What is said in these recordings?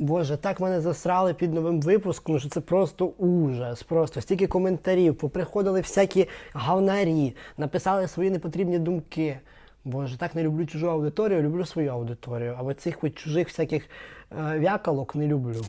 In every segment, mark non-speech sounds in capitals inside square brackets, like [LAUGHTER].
Боже, так мене засрали під новим випуском, що це просто ужас. Просто стільки коментарів, поприходили всякі гавнарі, написали свої непотрібні думки. Боже, так не люблю чужу аудиторію, люблю свою аудиторію. А цих от чужих всяких е, вякалок не люблю.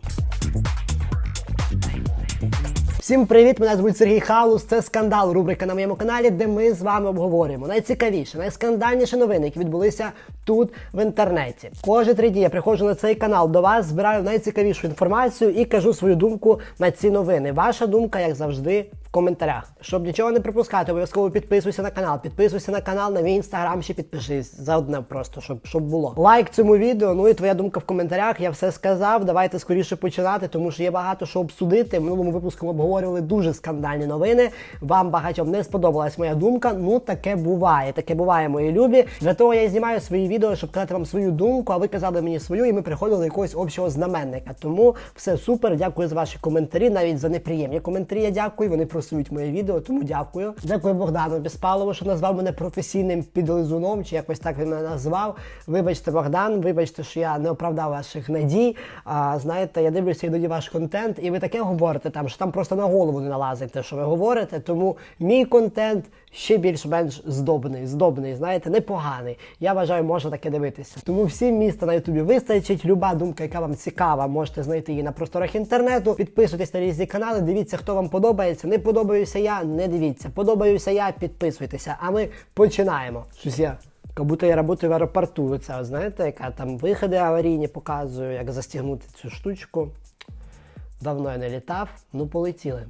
Всім привіт! Мене звуть Сергій Халус. Це скандал. Рубрика на моєму каналі, де ми з вами обговорюємо найцікавіші, найскандальніші новини, які відбулися тут в інтернеті. Кожні три дні я приходжу на цей канал до вас, збираю найцікавішу інформацію і кажу свою думку на ці новини. Ваша думка, як завжди, коментарях. Щоб нічого не пропускати, обов'язково підписуйся на канал. Підписуйся на канал, на мій інстаграм ще підпишись. За одне просто, щоб, щоб було. Лайк цьому відео. Ну і твоя думка в коментарях. Я все сказав. Давайте скоріше починати, тому що є багато що обсудити. В минулому випуску ми обговорювали дуже скандальні новини. Вам багатьом не сподобалась моя думка. Ну таке буває. Таке буває, мої любі. Для того я і знімаю свої відео, щоб казати вам свою думку, а ви казали мені свою, і ми приходили до якогось общого знаменника. Тому все супер. Дякую за ваші коментарі, навіть за неприємні коментарі. Я дякую. Вони просують моє відео, тому дякую. Дякую Богдану Біспалову, що назвав мене професійним підлизуном, чи якось так він мене назвав. Вибачте, Богдан, вибачте, що я не оправдав ваших надій. А знаєте, я дивлюся іноді ваш контент, і ви таке говорите там, що там просто на голову не налазить те, що ви говорите. Тому мій контент ще більш-менш здобний, здобний, знаєте, непоганий. Я вважаю, можна таке дивитися. Тому всім міста на Ютубі вистачить. Люба думка, яка вам цікава, можете знайти її на просторах інтернету. Підписуйтесь на різні канали, дивіться, хто вам подобається. Не подобаюся я, не дивіться. Подобаюся я, підписуйтеся. А ми починаємо. Щось я. Як будто я працюю в аеропорту. Це знаєте, яка там виходи аварійні показую, як застігнути цю штучку. Давно я не літав, ну полетіли.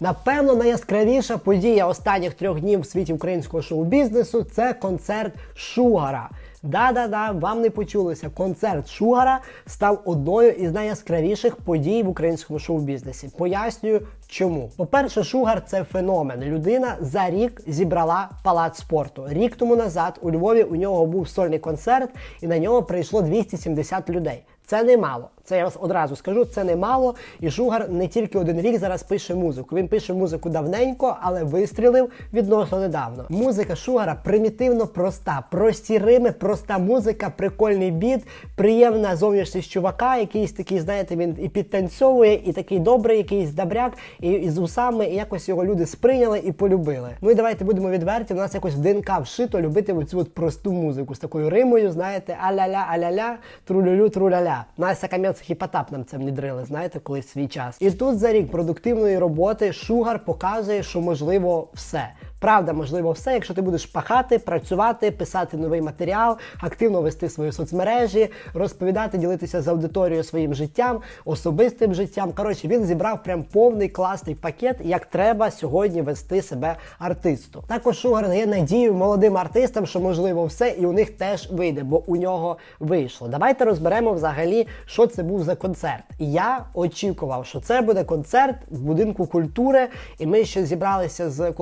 Напевно, найяскравіша подія останніх трьох днів в світі українського шоу-бізнесу це концерт Шугара. Да-да-да, вам не почулося. Концерт Шугара став одною із найяскравіших подій в українському шоу-бізнесі. Пояснюю, чому. По-перше, Шугар це феномен. Людина за рік зібрала палац спорту. Рік тому назад у Львові у нього був сольний концерт, і на нього прийшло 270 людей. Це немало. Це я вас одразу скажу, це немало. І Шугар не тільки один рік зараз пише музику. Він пише музику давненько, але вистрілив відносно недавно. Музика Шугара примітивно проста. Прості рими, проста музика, прикольний біт, приємна зовнішність чувака, якийсь такий, знаєте, він і підтанцьовує, і такий добрий, якийсь добряк, і, і з усами, і якось його люди сприйняли і полюбили. Ну і давайте будемо відверті. У нас якось в ДНК вшито любити оцю от просту музику з такою римою, знаєте, аля-ля, аля-ля, трулюлю, труляля. Настя Кам'янцев Хіпотап нам це внідрили, знаєте, колись свій час. І тут за рік продуктивної роботи Шугар показує, що можливо все. Правда, можливо, все, якщо ти будеш пахати, працювати, писати новий матеріал, активно вести свої соцмережі, розповідати, ділитися з аудиторією своїм життям, особистим життям. Коротше, він зібрав прям повний класний пакет, як треба сьогодні вести себе артисту. Також Шугар дає надію молодим артистам, що можливо все, і у них теж вийде, бо у нього вийшло. Давайте розберемо взагалі, що це був за концерт. Я очікував, що це буде концерт в будинку культури, і ми ще зібралися з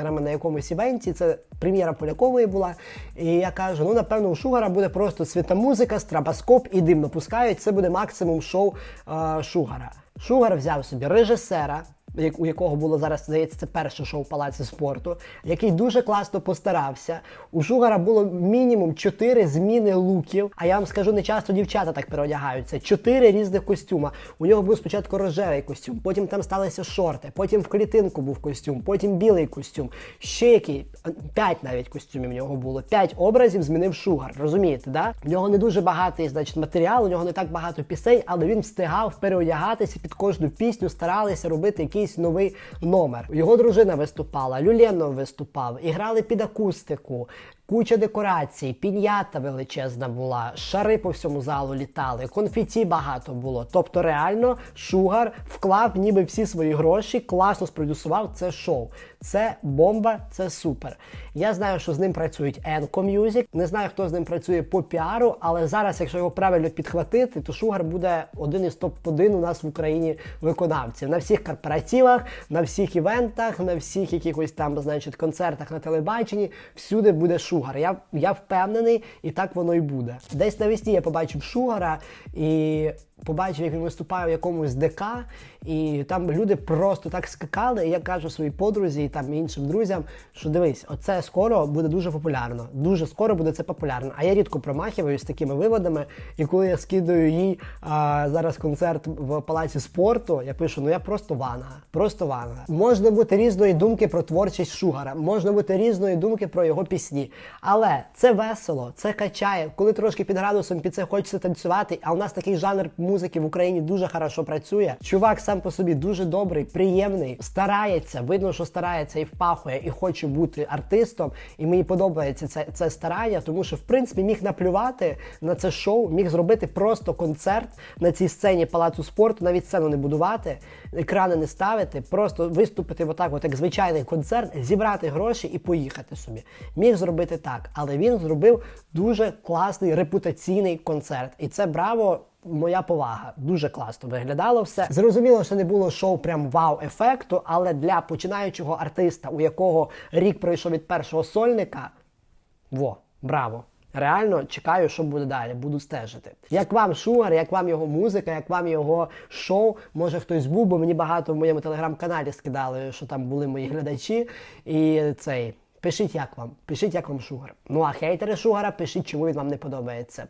колегами-блогерами на якомусь івенті. Це прем'єра Полякової була. І я кажу: ну напевно, у Шугара буде просто світомузика, страбоскоп і дим напускають. Це буде максимум шоу е, Шугара. Шугар взяв собі режисера. У якого було зараз, здається, це перше шоу палаці спорту, який дуже класно постарався. У Шугара було мінімум 4 зміни луків. А я вам скажу, не часто дівчата так переодягаються. Чотири різних костюма. У нього був спочатку рожевий костюм, потім там сталися шорти, потім в клітинку був костюм, потім білий костюм. Ще який п'ять навіть костюмів в нього було. П'ять образів змінив Шугар. Розумієте, да? В нього не дуже багатий, значить, матеріал, у нього не так багато пісень, але він встигав переодягатися під кожну пісню, старалися робити якийсь новий номер. Його дружина виступала, Люленов виступав, і грали під акустику. Куча декорацій, пінята величезна була, шари по всьому залу літали, конфеті багато було. Тобто, реально, Шугар вклав ніби всі свої гроші, класно спродюсував це шоу. Це бомба, це супер. Я знаю, що з ним працюють Enco Music. Не знаю, хто з ним працює по піару, але зараз, якщо його правильно підхватити, то Шугар буде один із топ-1 у нас в Україні виконавців на всіх корпоративах, на всіх івентах, на всіх якихось там, значить, концертах на телебаченні. Всюди буде Шугар. Шугар. Я, я впевнений, і так воно і буде. Десь навесні я побачив Шугара і побачив, як він виступає в якомусь ДК, і там люди просто так скакали. І я кажу своїй подрузі і там іншим друзям, що дивись, оце скоро буде дуже популярно. Дуже скоро буде це популярно. А я рідко промахиваюсь такими виводами. І коли я скидаю їй а, зараз концерт в палаці спорту, я пишу: ну я просто ванга, просто ванга. Можна бути різної думки про творчість Шугара, можна бути різної думки про його пісні. Але це весело, це качає. Коли трошки під градусом під це хочеться танцювати, а у нас такий жанр музики в Україні дуже хорошо працює. Чувак сам по собі дуже добрий, приємний, старається, видно, що старається і впахує, і хоче бути артистом. І мені подобається це, це старання, тому що в принципі міг наплювати на це шоу, міг зробити просто концерт на цій сцені палацу спорту, навіть сцену не будувати, екрани не ставити, просто виступити отак, от як звичайний концерт, зібрати гроші і поїхати собі. Міг зробити так, але він зробив дуже класний репутаційний концерт. І це браво. Моя повага дуже класно виглядало все. Зрозуміло, що не було шоу прям вау-ефекту, але для починаючого артиста, у якого рік пройшов від першого сольника, во, браво! Реально чекаю, що буде далі, буду стежити. Як вам Шугар, як вам його музика, як вам його шоу? Може хтось був, бо мені багато в моєму телеграм-каналі скидали, що там були мої глядачі. І цей. Пишіть, як вам. Пишіть, як вам Шугар. Ну а хейтери Шугара, пишіть, чому він вам не подобається.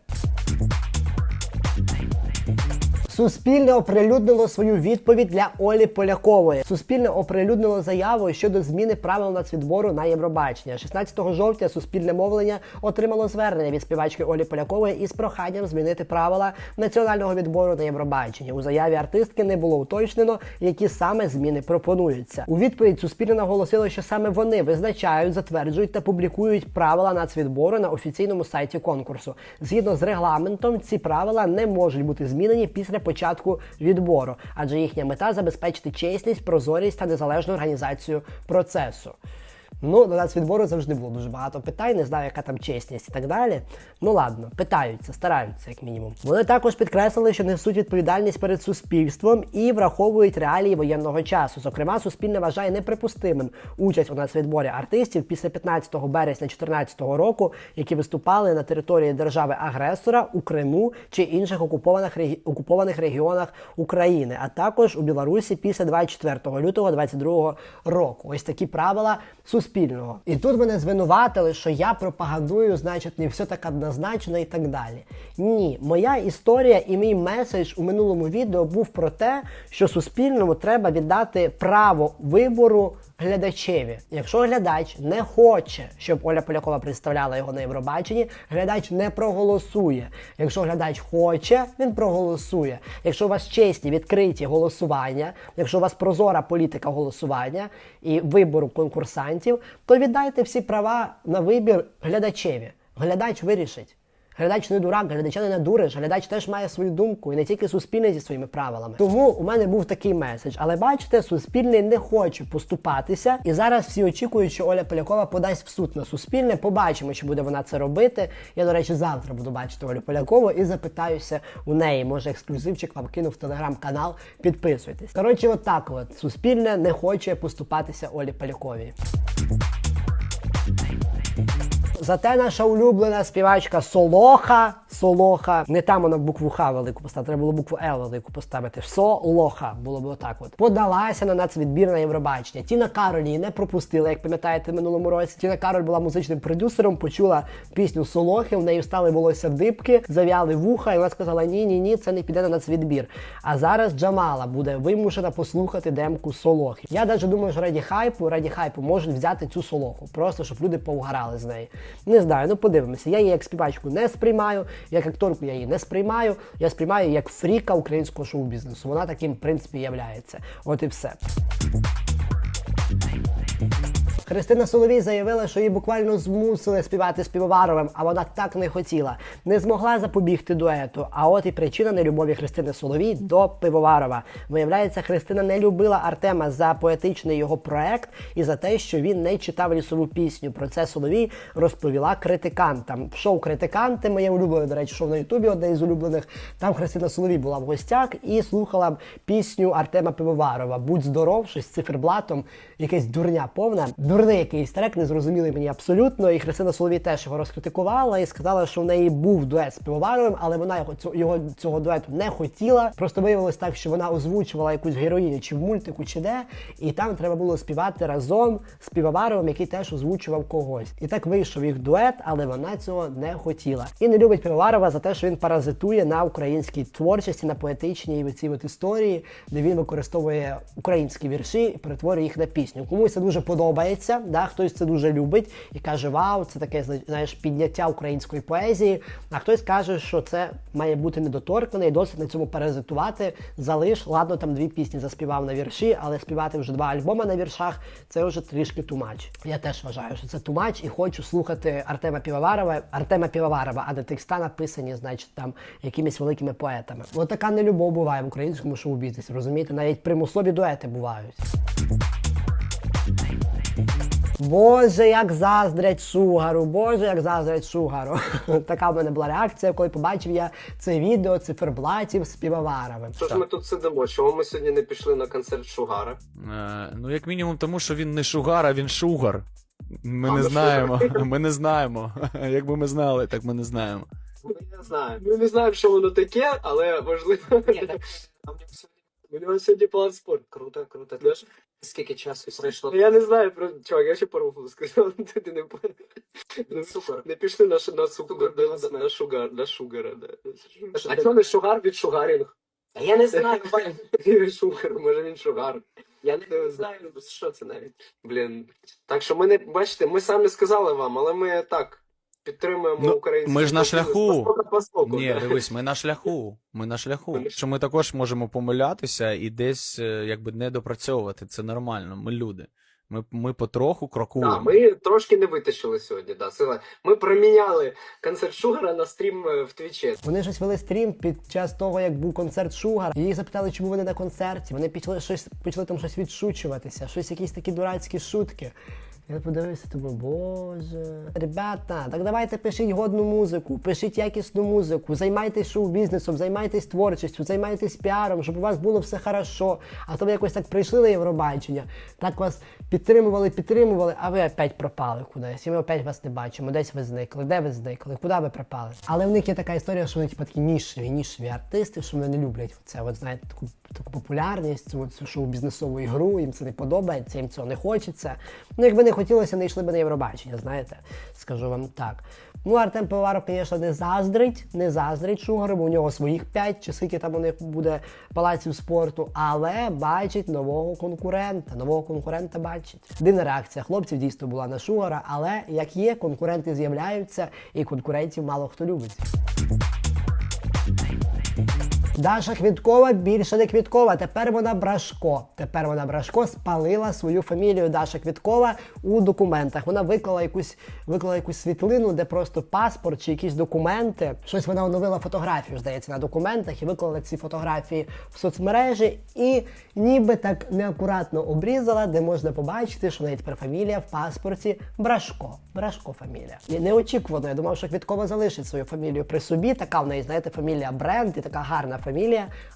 Суспільне оприлюднило свою відповідь для Олі Полякової. Суспільне оприлюднило заяву щодо зміни правил нацвідбору на Євробачення. 16 жовтня суспільне мовлення отримало звернення від співачки Олі Полякової із проханням змінити правила національного відбору на Євробачення. У заяві артистки не було уточнено, які саме зміни пропонуються. У відповідь суспільне наголосило, що саме вони визначають, затверджують та публікують правила нацвідбору на офіційному сайті конкурсу. Згідно з регламентом, ці правила не можуть бути змінені після початку відбору, адже їхня мета забезпечити чесність, прозорість та незалежну організацію процесу. Ну, до нас відбору завжди було дуже багато питань, не знаю, яка там чесність і так далі. Ну ладно, питаються, стараються, як мінімум. Вони також підкреслили, що несуть відповідальність перед суспільством і враховують реалії воєнного часу. Зокрема, суспільне вважає неприпустимим участь у нацвідборі артистів після 15 березня 2014 року, які виступали на території держави-агресора у Криму чи інших окупованих окупованих регіонах України, а також у Білорусі після 24 лютого 2022 року. Ось такі правила суспільного. І тут мене звинуватили, що я пропагандую, значить, не все так однозначно і так далі. Ні, моя історія і мій меседж у минулому відео був про те, що суспільному треба віддати право вибору глядачеві. Якщо глядач не хоче, щоб Оля Полякова представляла його на Євробаченні, глядач не проголосує. Якщо глядач хоче, він проголосує. Якщо у вас чесні відкриті голосування, якщо у вас прозора політика голосування і вибору конкурсантів, то віддайте всі права на вибір глядачеві. Глядач вирішить. Глядач не дурак, глядача не надуриш, глядач теж має свою думку і не тільки суспільний зі своїми правилами. Тому у мене був такий меседж. Але бачите, суспільний не хоче поступатися. І зараз всі очікують, що Оля Полякова подасть в суд на суспільне. Побачимо, чи буде вона це робити. Я, до речі, завтра буду бачити Олю Полякову і запитаюся у неї. Може, ексклюзивчик вам кинув телеграм-канал. Підписуйтесь. Коротше, от от суспільне не хоче поступатися Олі Поляковій. Зате наша улюблена співачка Солоха. Солоха. Не там вона букву Х велику поставити, треба було букву Л велику поставити. Солоха. Було б отак от. Подалася на нацвідбір на Євробачення. Тіна Кароль її не пропустила, як пам'ятаєте, в минулому році. Тіна Кароль була музичним продюсером, почула пісню Солохи, в неї встали волосся дибки, зав'яли вуха, і вона сказала: Ні, ні, ні, це не піде на нацвідбір. А зараз Джамала буде вимушена послухати демку Солохи. Я навіть думаю, що раді хайпу, раді хайпу можуть взяти цю солоху, просто щоб люди повгорали з неї. Не знаю, ну подивимося. Я її як співачку не сприймаю, як акторку я її не сприймаю. Я сприймаю її як фріка українського шоу-бізнесу. Вона таким, в принципі, являється. От і все. Христина Соловій заявила, що її буквально змусили співати з Півоваровим, а вона так не хотіла. Не змогла запобігти дуету. А от і причина нелюбові Христини Соловій до Пивоварова. Виявляється, Христина не любила Артема за поетичний його проект і за те, що він не читав лісову пісню. Про це Соловій розповіла критикантам. Шоу Критиканти, моє улюблене, до речі, шоу на Ютубі, одне із улюблених. Там Христина Соловій була в гостях і слухала пісню Артема Пивоварова. Будь здоров, щось з циферблатом, якась дурня повна. Дурний якийсь трек, незрозумілий мені абсолютно. І Христина Соловій теж його розкритикувала і сказала, що в неї був дует з пивоваровим, але вона його цього, цього дуету не хотіла. Просто виявилось так, що вона озвучувала якусь героїню чи в мультику, чи де, і там треба було співати разом з пивоваровим, який теж озвучував когось. І так вийшов їх дует, але вона цього не хотіла. І не любить Пивоварова за те, що він паразитує на українській творчості, на поетичній цій от історії, де він використовує українські вірші і перетворює їх на пісню. Комусь це дуже подобається, да, хтось це дуже любить і каже: Вау, це таке знаєш, підняття української поезії. А хтось каже, що це має бути недоторкане і досить на цьому паразитувати. Залиш, ладно, там дві пісні заспівав на вірші, але співати вже два альбоми на віршах це вже трішки тумач. Я теж вважаю, що це тумач, і хочу слухати Артема Півоварова, Артема Півоварова, а не текста написані, значить, там якимись великими поетами. От така нелюбов буває в українському шоу-бізнесі, розумієте? Навіть примусові дуети бувають. Боже, як заздрять Шугару, Боже, як заздрять Шугару. [LAUGHS] така в мене була реакція, коли побачив я це відео циферблатів з півоваровим. Що ж ми тут сидимо? Чого ми сьогодні не пішли на концерт Шугара? Е, ну, як мінімум, тому що він не шугар, а він шугар. Ми А, не знаємо. [LAUGHS] Ми не знаємо. [LAUGHS] Якби ми знали, так ми не знаємо. Ми не знаємо. Ми не знаємо, що воно таке, але важливо. У нього сьогодні план спорт. Круто, круто. Скільки часу пройшло? Я не знаю, про чувак, я ще поруху сказав, ти, [LAUGHS] ти не. Ну, супер. Не пішли на, на, сугар, на, шугар, на шугара, да. А чого не шугар від шугарінг? А я не знаю, [LAUGHS] шугар, може він шугар. я не знаю. Що це навіть? Блін. Так що ми не бачите, ми самі сказали вам, але ми так підтримуємо Ну, український ми ж на шляху. Ні, да. дивись, ми на шляху. Ми на шляху. Що ми також можемо помилятися і десь е, якби не допрацьовувати. Це нормально. Ми люди. Ми, ми потроху крокуємо. Да, ми трошки не витащили сьогодні, да, сила. Ми проміняли концерт Шугара на стрім е, в Твічі. Вони щось вели стрім під час того, як був концерт Шугар. Їх запитали, чому вони на концерті. Вони почали щось почали там щось відшучуватися, щось якісь такі дурацькі шутки. Я подивився, думаю, боже. Ребята, так давайте пишіть годну музику, пишіть якісну музику, займайтесь шоу-бізнесом, займайтесь творчістю, займайтесь піаром, щоб у вас було все хорошо. А то ви якось так прийшли на Євробачення, так вас підтримували, підтримували, а ви опять пропали кудись. І ми опять вас не бачимо. Десь ви зникли, де ви зникли, куди ви пропали. Але в них є така історія, що вони типу, такі нішеві, нішеві артисти, що вони не люблять це. От знаєте, таку, таку популярність, цю, шоу-бізнесову ігру, їм це не подобається, їм цього не хочеться. Ну, якби не хотілося, не йшли б на Євробачення, знаєте, скажу вам так. Ну, Артем Пивоваров, звісно, не заздрить, не заздрить Шугару, бо у нього своїх п'ять, чи скільки там у них буде палаців спорту, але бачить нового конкурента. Нового конкурента бачить. Дивна реакція хлопців дійсно була на Шугара, але як є, конкуренти з'являються, і конкурентів мало хто любить. Даша Квіткова більше не Квіткова. Тепер вона Брашко. Тепер вона Брашко спалила свою фамілію Даша Квіткова у документах. Вона виклала якусь виклала якусь світлину, де просто паспорт чи якісь документи. Щось вона оновила фотографію, здається, на документах і виклала ці фотографії в соцмережі і ніби так неакуратно обрізала, де можна побачити, що неї тепер фамілія в паспорті Брашко. Брашко фамілія. І неочікувано. Я думав, що Квіткова залишить свою фамілію при собі. Така в неї, знаєте, фамілія бренд і така гарна фамілія.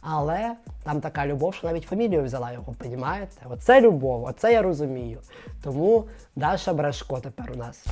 Але там така любов, що навіть фамілію взяла його, понімаєте? Оце любов, оце я розумію. Тому Даша Брашко тепер у нас.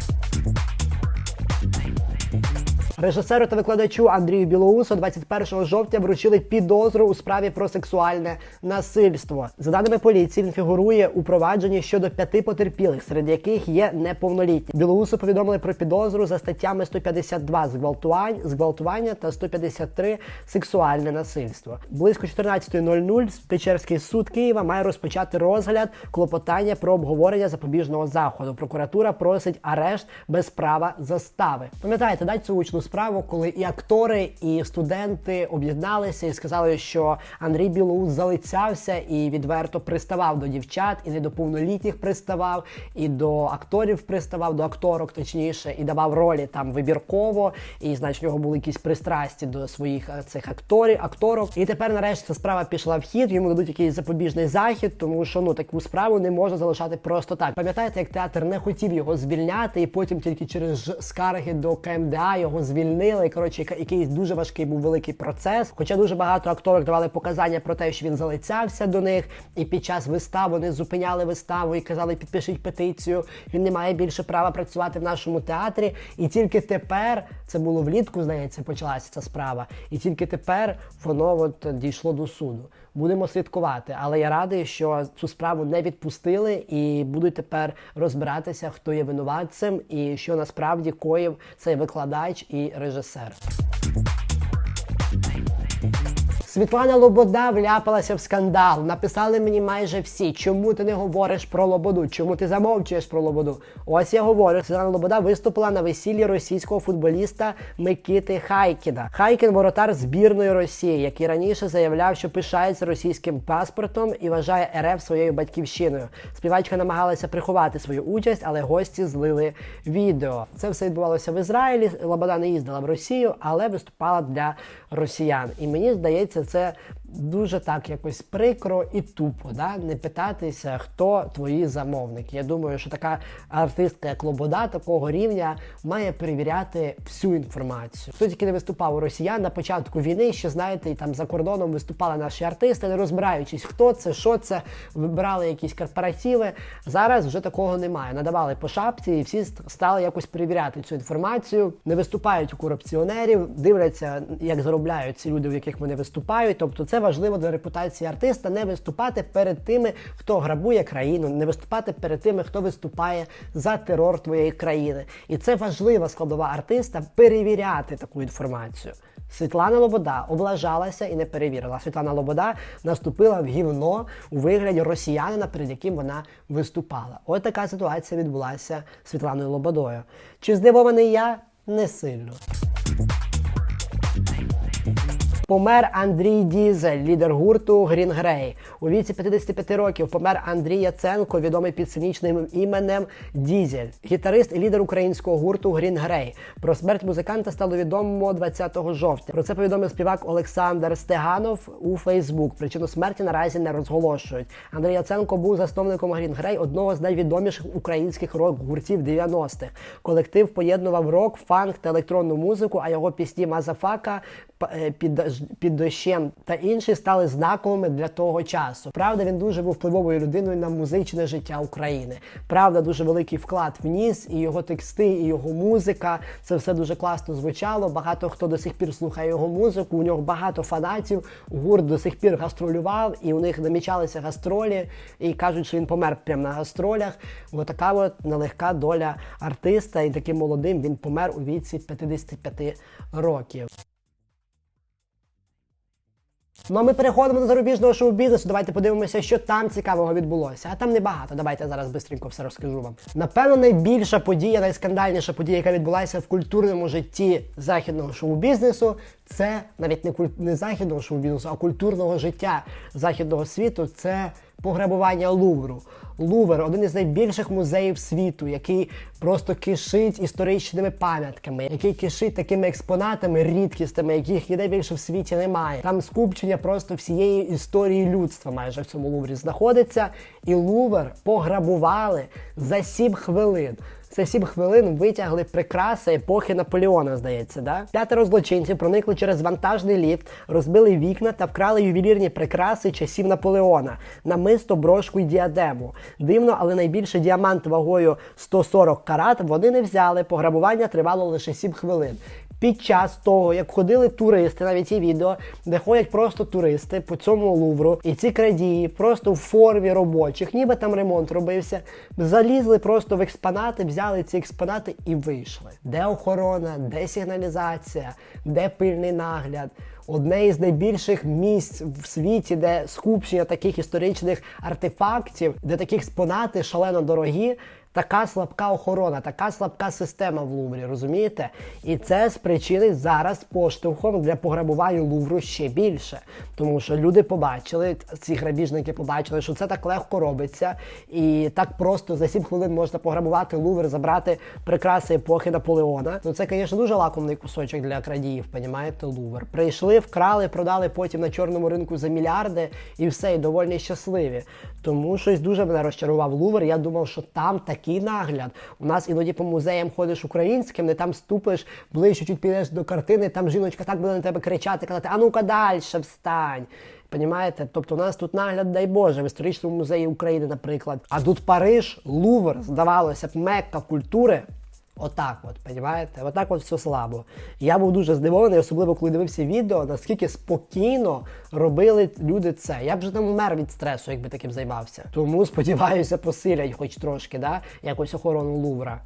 Режисеру та викладачу Андрію Білоусу 21 жовтня вручили підозру у справі про сексуальне насильство. За даними поліції, він фігурує у провадженні щодо п'яти потерпілих, серед яких є неповнолітні. Білоусу повідомили про підозру за статтями 152 зґвалтувань, зґвалтування та 153 сексуальне насильство. Близько 14.00 Печерський суд Києва має розпочати розгляд клопотання про обговорення запобіжного заходу. Прокуратура просить арешт без права застави. Пам'ятаєте, да, цю гучну справу, коли і актори, і студенти об'єдналися і сказали, що Андрій Білоус залицявся і відверто приставав до дівчат, і не до повнолітніх приставав, і до акторів приставав, до акторок, точніше, і давав ролі там вибірково. І значить, в нього були якісь пристрасті до своїх е, цих акторів, акторок. І тепер, нарешті, ця справа пішла в хід. Йому дадуть якийсь запобіжний захід, тому що ну таку справу не можна залишати просто так. Пам'ятаєте, як театр не хотів його звільняти, і потім тільки через скарги до КМДА його звільнили. Звільнили. Коротше, якийсь дуже важкий був великий процес. Хоча дуже багато акторів давали показання про те, що він залицявся до них, і під час вистав вони зупиняли виставу і казали, підпишіть петицію. Він не має більше права працювати в нашому театрі. І тільки тепер це було влітку, здається, почалася ця справа. І тільки тепер воно от дійшло до суду. Будемо слідкувати, але я радий, що цю справу не відпустили і будуть тепер розбиратися, хто є винуватцем і що насправді коїв цей викладач і e Reja Світлана Лобода вляпалася в скандал. Написали мені майже всі. Чому ти не говориш про Лободу? Чому ти замовчуєш про Лободу? Ось я говорю. Світлана Лобода виступила на весіллі російського футболіста Микити Хайкіна. Хайкін воротар збірної Росії, який раніше заявляв, що пишається російським паспортом і вважає РФ своєю батьківщиною. Співачка намагалася приховати свою участь, але гості злили відео. Це все відбувалося в Ізраїлі. Лобода не їздила в Росію, але виступала для росіян. І мені здається, це дуже так якось прикро і тупо. Да? Не питатися, хто твої замовники. Я думаю, що така артистка, як Лобода, такого рівня, має перевіряти всю інформацію. Хто тільки не виступав у росіян на початку війни, ще знаєте, і там за кордоном виступали наші артисти, не розбираючись, хто це, що це, вибирали якісь корпоративи. Зараз вже такого немає. Надавали по шапці, і всі стали якось перевіряти цю інформацію. Не виступають у корупціонерів, дивляться, як заробляють ці люди, в яких вони виступають. Тобто, це важливо для репутації артиста не виступати перед тими, хто грабує країну, не виступати перед тими, хто виступає за терор твоєї країни. І це важлива складова артиста перевіряти таку інформацію. Світлана Лобода облажалася і не перевірила. Світлана Лобода наступила в гівно у вигляді росіянина, перед яким вона виступала. Ось така ситуація відбулася з Світланою Лободою. Чи здивований я? Не сильно. Помер Андрій Дізель, лідер гурту Green Grey. У віці 55 років помер Андрій Яценко, відомий під сценічним іменем Дізель, гітарист і лідер українського гурту Green Grey. Про смерть музиканта стало відомо 20 жовтня. Про це повідомив співак Олександр Стеганов у Фейсбук. Причину смерті наразі не розголошують. Андрій Яценко був засновником Green Grey, одного з найвідоміших українських рок-гуртів 90-х. Колектив поєднував рок, фанк та електронну музику, а його пісні Мазафака е, під, під дощем та інші стали знаковими для того часу. Правда, він дуже був впливовою людиною на музичне життя України. Правда, дуже великий вклад вніс, і його тексти, і його музика. Це все дуже класно звучало. Багато хто до сих пір слухає його музику. У нього багато фанатів. Гурт до сих пір гастролював, і у них намічалися гастролі. І кажуть, що він помер прямо на гастролях. Ось така от нелегка доля артиста, і таким молодим він помер у віці 55 років. Ну а ми переходимо до зарубіжного шоу-бізнесу. Давайте подивимося, що там цікавого відбулося. А там небагато. Давайте зараз швидко все розкажу вам. Напевно, найбільша подія, найскандальніша подія, яка відбулася в культурному житті західного шоу-бізнесу, це навіть не куль... не західного шоу-бізнесу, а культурного життя західного світу. Це пограбування Лувру. Лувр один із найбільших музеїв світу, який просто кишить історичними пам'ятками, який кишить такими експонатами рідкістами, яких ніде більше в світі немає. Там скупчення просто всієї історії людства майже в цьому Луврі знаходиться. І Лувр пограбували за 7 хвилин. За 7 хвилин витягли прикраси епохи Наполеона, здається, да? П'ятеро злочинців проникли через вантажний ліфт, розбили вікна та вкрали ювелірні прикраси часів Наполеона, намисто, брошку й діадему. Дивно, але найбільше діамант вагою 140 карат вони не взяли. Пограбування тривало лише 7 хвилин. Під час того, як ходили туристи, навіть є відео, де ходять просто туристи по цьому лувру, і ці крадії просто в формі робочих, ніби там ремонт робився, залізли просто в експонати, взяли ці експонати і вийшли. Де охорона, де сигналізація, де пильний нагляд. Одне із найбільших місць в світі, де скупчення таких історичних артефактів, де такі експонати шалено дорогі. Така слабка охорона, така слабка система в Луврі, розумієте? І це спричинить зараз поштовхом для пограбування Лувру ще більше. Тому що люди побачили, ці грабіжники побачили, що це так легко робиться, і так просто за 7 хвилин можна пограбувати Лувр, забрати прикраси епохи Наполеона. Ну це, звісно, дуже лакомний кусочок для крадіїв, понімаєте, Лувр. Прийшли вкрали, продали потім на чорному ринку за мільярди і все, і доволі щасливі. Тому щось дуже мене розчарував Лувр. Я думав, що там такий нагляд. У нас іноді по музеям ходиш українським, не там ступиш ближче, чуть підеш до картини, там жіночка так буде на тебе кричати, казати, а ну-ка далі, встань. Понімаєте? Тобто у нас тут нагляд, дай Боже, в історичному музеї України, наприклад. А тут Париж, Лувр, здавалося б, мекка культури. Отак от, понімаєте? Отак от все слабо. Я був дуже здивований, особливо коли дивився відео, наскільки спокійно робили люди це. Я б вже там вмер від стресу, якби таким займався. Тому сподіваюся, посилять хоч трошки, да? якось охорону Лувра.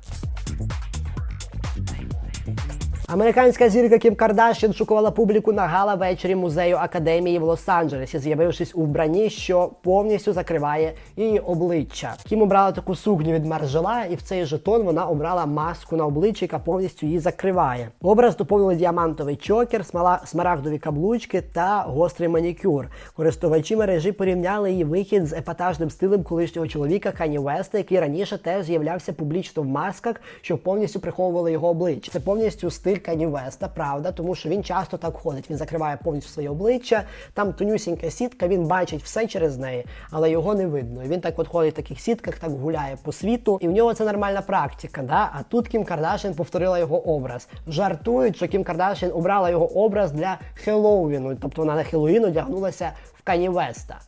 Американська зірка Кім Кардашян шокувала публіку на гала вечорі музею академії в Лос-Анджелесі, з'явившись у вбранні, що повністю закриває її обличчя. Кім обрала таку сукню від Маржела, і в цей жетон вона обрала маску на обличчі, яка повністю її закриває. Образ доповнили діамантовий чокер, смала- смарагдові каблучки та гострий манікюр. Користувачі мережі порівняли її вихід з епатажним стилем колишнього чоловіка Кані Веста, який раніше теж з'являвся публічно в масках, що повністю приховували його обличчя. Це повністю стиль Кані Веста, правда, тому що він часто так ходить. Він закриває повністю своє обличчя. Там тонюсінька сітка, він бачить все через неї, але його не видно. І він так от ходить в таких сітках, так гуляє по світу, і в нього це нормальна практика. Да? А тут Кім Кардашян повторила його образ. Жартують, що Кім Кардашян обрала його образ для Хеллоуіну, тобто вона на Хеллоуін одягнулася Кані Веста.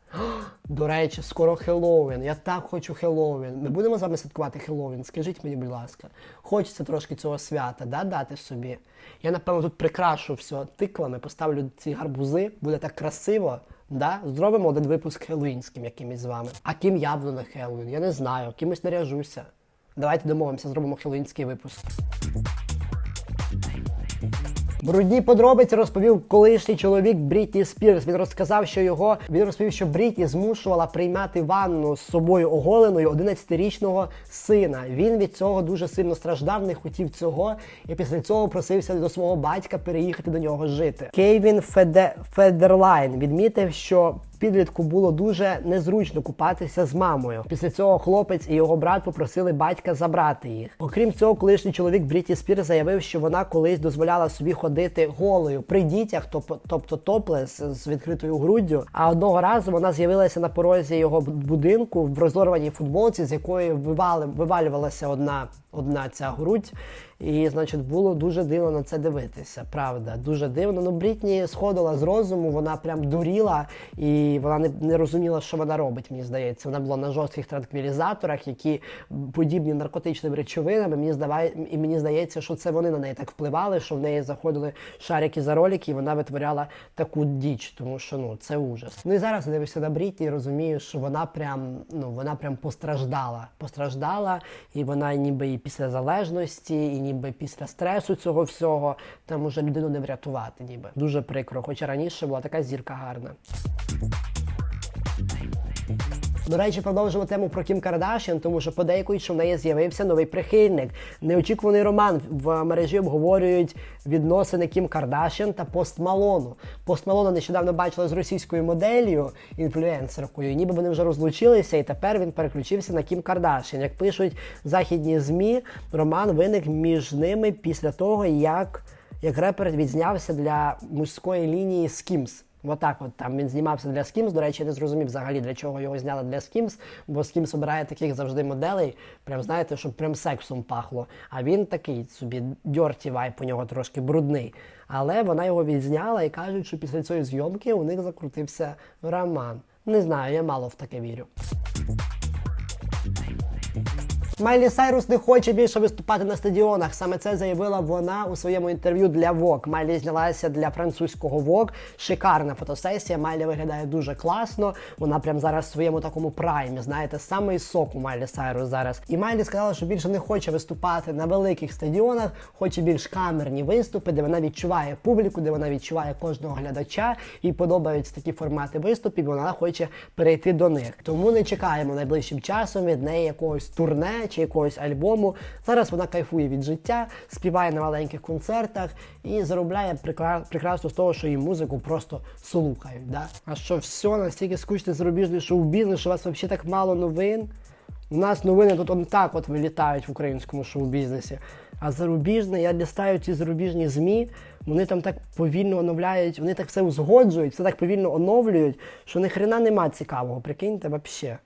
До речі, скоро Хеллоуін. Я так хочу Хеллоуін. Ми будемо з вами святкувати Хеллоуін? Скажіть мені, будь ласка. Хочеться трошки цього свята, да, дати собі. Я, напевно, тут прикрашу все тиквами, поставлю ці гарбузи, буде так красиво. Да? Зробимо один випуск хеллоуінським якимось з вами. А ким явно на Хеллоуін? Я не знаю, кимось наряжуся. Давайте домовимося, зробимо хеллоуінський випуск. Брудні подробиці розповів колишній чоловік Брітні Спірс. Він розказав, що його він розповів, що Брітні змушувала приймати ванну з собою оголеною 11-річного сина. Він від цього дуже сильно страждав, не хотів цього, і після цього просився до свого батька переїхати до нього жити. Кейвін Феде... Федерлайн відмітив, що Підлітку було дуже незручно купатися з мамою. Після цього хлопець і його брат попросили батька забрати їх. Окрім цього, колишній чоловік Бріті Спір заявив, що вона колись дозволяла собі ходити голою при дітях, тобто топлес з відкритою груддю. А одного разу вона з'явилася на порозі його будинку в розорваній футболці, з якої вивалювалася одна, одна ця грудь. І, значить, було дуже дивно на це дивитися. Правда, дуже дивно. Ну, Брітні сходила з розуму, вона прям дуріла, і вона не, не розуміла, що вона робить. Мені здається, вона була на жорстких транквілізаторах, які подібні наркотичним речовинами. Мені здаває, і мені здається, що це вони на неї так впливали, що в неї заходили шарики за ролики, і вона витворяла таку діч, тому що ну це ужас. Ну і зараз дивишся на Брітні і розумію, що вона прям ну вона прям постраждала. Постраждала, і вона ніби і після залежності, і ніби після стресу цього всього там уже людину не врятувати, ніби дуже прикро. Хоча раніше була така зірка гарна. До речі, продовжимо тему про Кім Кардашян, тому що подейкують, що в неї з'явився новий прихильник. Неочікуваний роман в мережі обговорюють відносини Кім Кардашян та Пост Малону. Пост Малона нещодавно бачила з російською моделлю, інфлюенсеркою. Ніби вони вже розлучилися, і тепер він переключився на Кім Кардашян. Як пишуть західні змі, роман виник між ними після того, як, як репер відзнявся для мужської лінії Skims. Отак от там він знімався для Skims. До речі, я не зрозумів взагалі, для чого його зняли для Skims, бо Skims обирає таких завжди моделей, прям знаєте, щоб прям сексом пахло. А він такий собі дьорті вайп у нього трошки брудний. Але вона його відзняла і кажуть, що після цієї зйомки у них закрутився роман. Не знаю, я мало в таке вірю. Майлі Сайрус не хоче більше виступати на стадіонах. Саме це заявила вона у своєму інтерв'ю для Vogue. Майлі знялася для французького Vogue. Шикарна фотосесія. Майлі виглядає дуже класно. Вона прям зараз в своєму такому праймі. Знаєте, самий сок у Майлі Сайрус зараз. І Майлі сказала, що більше не хоче виступати на великих стадіонах, хоче більш камерні виступи, де вона відчуває публіку, де вона відчуває кожного глядача. Їй подобаються такі формати виступів. Вона хоче перейти до них. Тому не чекаємо найближчим часом від неї якогось турне чи якогось альбому. Зараз вона кайфує від життя, співає на маленьких концертах і заробляє прекрасно з того, що її музику просто слухають. Да? А що все настільки скучний зарубіжний шоу-бізнес, що у вас взагалі так мало новин? У нас новини тут он так от вилітають в українському шоу-бізнесі. А зарубіжне, я листаю ці зарубіжні ЗМІ, вони там так повільно оновляють, вони так все узгоджують, все так повільно оновлюють, що ні хрена нема цікавого, прикиньте, вообще.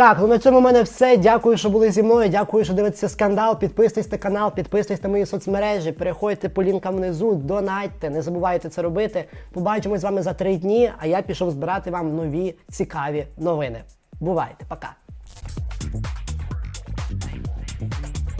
Так, ну на цьому в мене все. Дякую, що були зі мною. Дякую, що дивитеся скандал. Підписуйтесь на канал, підписуйтесь на мої соцмережі, переходьте по лінкам внизу, донатьте, не забувайте це робити. Побачимось з вами за три дні, а я пішов збирати вам нові цікаві новини. Бувайте, пока.